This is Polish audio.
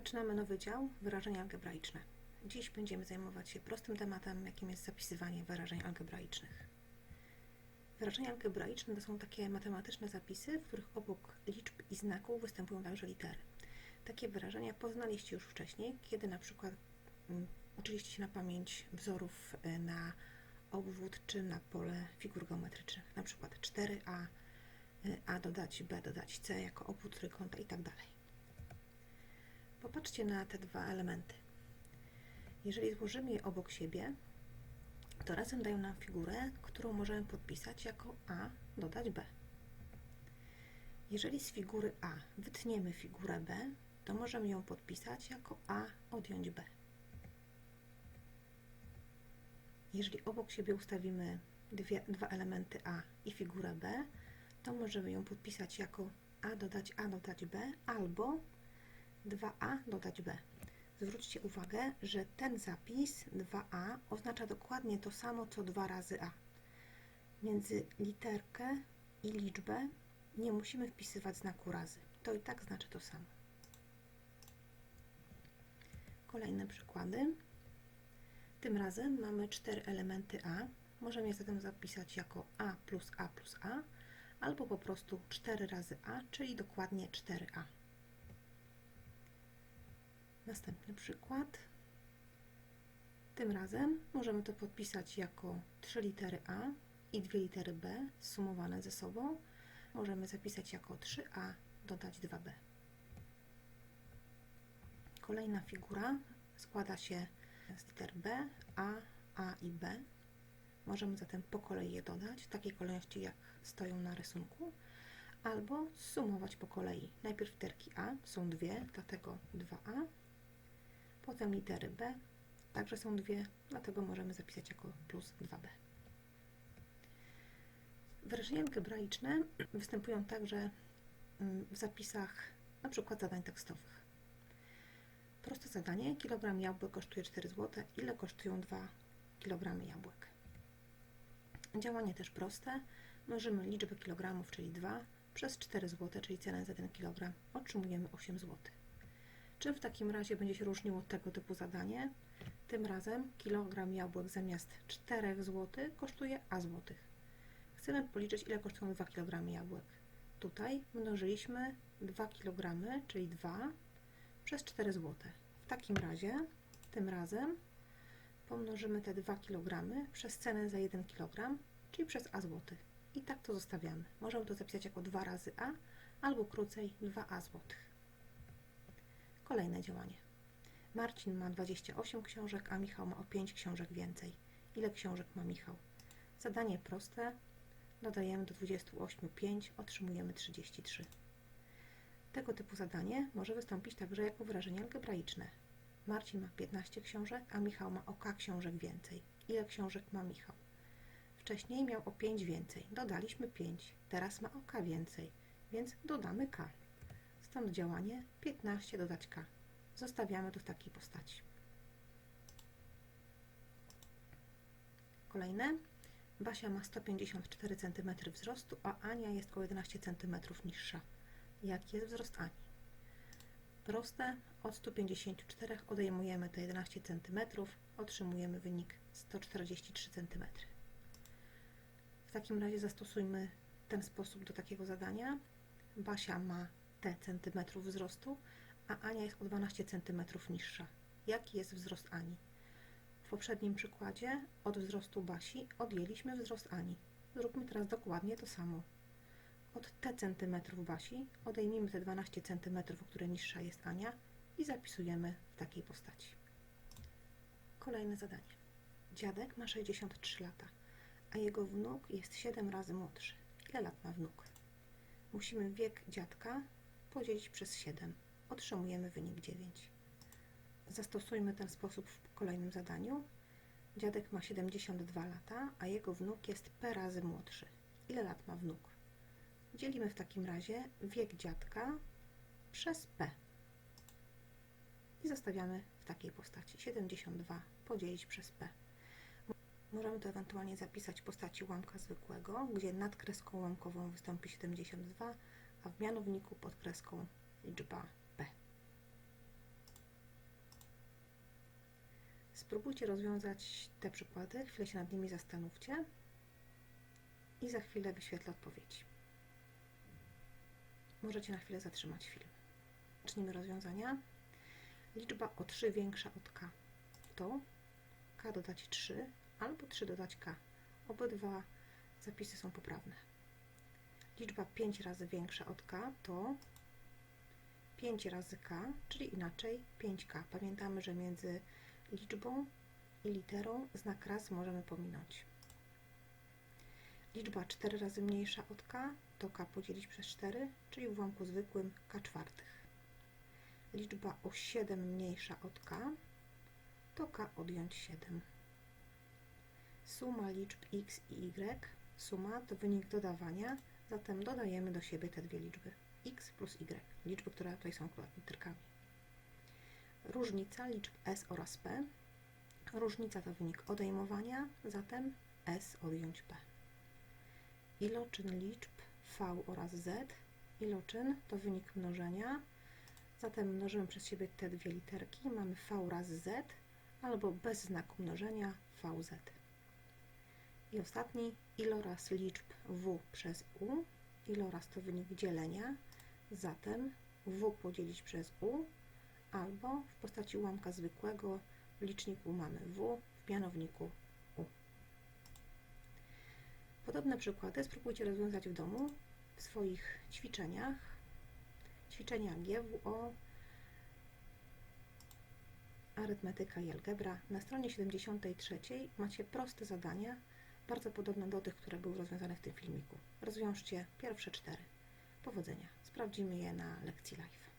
Zaczynamy nowy dział wyrażenia algebraiczne. Dziś będziemy zajmować się prostym tematem, jakim jest zapisywanie wyrażeń algebraicznych. Wyrażenia algebraiczne to są takie matematyczne zapisy, w których obok liczb i znaków występują także litery. Takie wyrażenia poznaliście już wcześniej, kiedy na przykład mm, uczyliście się na pamięć wzorów y, na obwód czy na pole figur geometrycznych, na przykład 4a, y, a dodać b dodać c jako obwód trójkąta i tak. Popatrzcie na te dwa elementy. Jeżeli złożymy je obok siebie, to razem dają nam figurę, którą możemy podpisać jako A dodać B. Jeżeli z figury A wytniemy figurę B, to możemy ją podpisać jako A odjąć B. Jeżeli obok siebie ustawimy dwie, dwa elementy A i figurę B, to możemy ją podpisać jako A dodać A dodać B albo 2a dodać b. Zwróćcie uwagę, że ten zapis 2a oznacza dokładnie to samo co 2 razy a. Między literkę i liczbę nie musimy wpisywać znaku razy. To i tak znaczy to samo. Kolejne przykłady. Tym razem mamy cztery elementy a. Możemy je zatem zapisać jako a plus a plus a, albo po prostu 4 razy a, czyli dokładnie 4a. Następny przykład. Tym razem możemy to podpisać jako 3 litery A i 2 litery B sumowane ze sobą. Możemy zapisać jako 3A dodać 2B. Kolejna figura składa się z liter B, A, A i B. Możemy zatem po kolei je dodać w takiej kolejności, jak stoją na rysunku, albo sumować po kolei. Najpierw literki A są dwie, dlatego 2A, Potem litery B, także są dwie, dlatego możemy zapisać jako plus 2b. Wyrażenia algebraiczne występują także mm, w zapisach przykład zadań tekstowych. Proste zadanie, kilogram jabłek kosztuje 4 zł, ile kosztują 2 kg jabłek? Działanie też proste, mnożymy liczbę kilogramów, czyli 2, przez 4 zł, czyli cenę za 1 kg, otrzymujemy 8 zł. Czym w takim razie będzie się różniło tego typu zadanie? Tym razem kilogram jabłek zamiast 4 zł kosztuje A złotych. Chcemy policzyć ile kosztują 2 kg jabłek. Tutaj mnożyliśmy 2 kg, czyli 2 przez 4 zł. W takim razie tym razem pomnożymy te 2 kg przez cenę za 1 kg, czyli przez A złotych. I tak to zostawiamy. Możemy to zapisać jako 2 razy A albo krócej 2A złotych. Kolejne działanie. Marcin ma 28 książek, a Michał ma o 5 książek więcej. Ile książek ma Michał? Zadanie proste. Dodajemy do 28 5, otrzymujemy 33. Tego typu zadanie może wystąpić także jako wyrażenie algebraiczne. Marcin ma 15 książek, a Michał ma o k książek więcej. Ile książek ma Michał? Wcześniej miał o 5 więcej. Dodaliśmy 5. Teraz ma o k więcej, więc dodamy k. Stąd działanie 15 dodać k. Zostawiamy to w takiej postaci. Kolejne. Basia ma 154 cm wzrostu, a Ania jest o 11 cm niższa. Jaki jest wzrost Ani? Proste. Od 154 odejmujemy te 11 cm, otrzymujemy wynik 143 cm. W takim razie zastosujmy ten sposób do takiego zadania. Basia ma t centymetrów wzrostu, a Ania jest o 12 cm niższa. Jaki jest wzrost Ani? W poprzednim przykładzie od wzrostu Basi odjęliśmy wzrost Ani. Zróbmy teraz dokładnie to samo. Od t centymetrów Basi odejmijmy te 12 cm, o które niższa jest Ania i zapisujemy w takiej postaci. Kolejne zadanie. Dziadek ma 63 lata, a jego wnuk jest 7 razy młodszy. Ile lat ma wnuk? Musimy wiek dziadka podzielić przez 7. Otrzymujemy wynik 9. Zastosujmy ten sposób w kolejnym zadaniu. Dziadek ma 72 lata, a jego wnuk jest p razy młodszy. Ile lat ma wnuk? Dzielimy w takim razie wiek dziadka przez p. I zostawiamy w takiej postaci 72 podzielić przez p. Możemy to ewentualnie zapisać w postaci ułamka zwykłego, gdzie nad kreską ułamkową wystąpi 72, a w mianowniku pod kreską liczba p. Spróbujcie rozwiązać te przykłady, chwilę się nad nimi zastanówcie i za chwilę wyświetlę odpowiedzi. Możecie na chwilę zatrzymać film. Zacznijmy rozwiązania. Liczba o 3 większa od k to k dodać 3 albo 3 dodać k. Obydwa zapisy są poprawne. Liczba 5 razy większa od k to 5 razy k, czyli inaczej 5k. Pamiętamy, że między liczbą i literą znak raz możemy pominąć. Liczba 4 razy mniejsza od k to k podzielić przez 4, czyli w ułamku zwykłym k czwartych. Liczba o 7 mniejsza od k to k odjąć 7. Suma liczb x i y, suma to wynik dodawania, zatem dodajemy do siebie te dwie liczby x plus y, liczby, które tutaj są literkami. Różnica liczb s oraz p. Różnica to wynik odejmowania, zatem s odjąć p. Iloczyn liczb v oraz z. Iloczyn to wynik mnożenia, zatem mnożymy przez siebie te dwie literki. Mamy v razy z albo bez znaku mnożenia vz. I ostatni iloraz liczb w przez u. Iloraz to wynik dzielenia, zatem w podzielić przez u albo w postaci ułamka zwykłego w liczniku mamy w, w mianowniku u. Podobne przykłady spróbujcie rozwiązać w domu w swoich ćwiczeniach. Ćwiczenia GWO, arytmetyka i algebra. Na stronie 73 macie proste zadania, bardzo podobne do tych, które były rozwiązane w tym filmiku. Rozwiążcie pierwsze cztery. Powodzenia. Sprawdzimy je na lekcji live.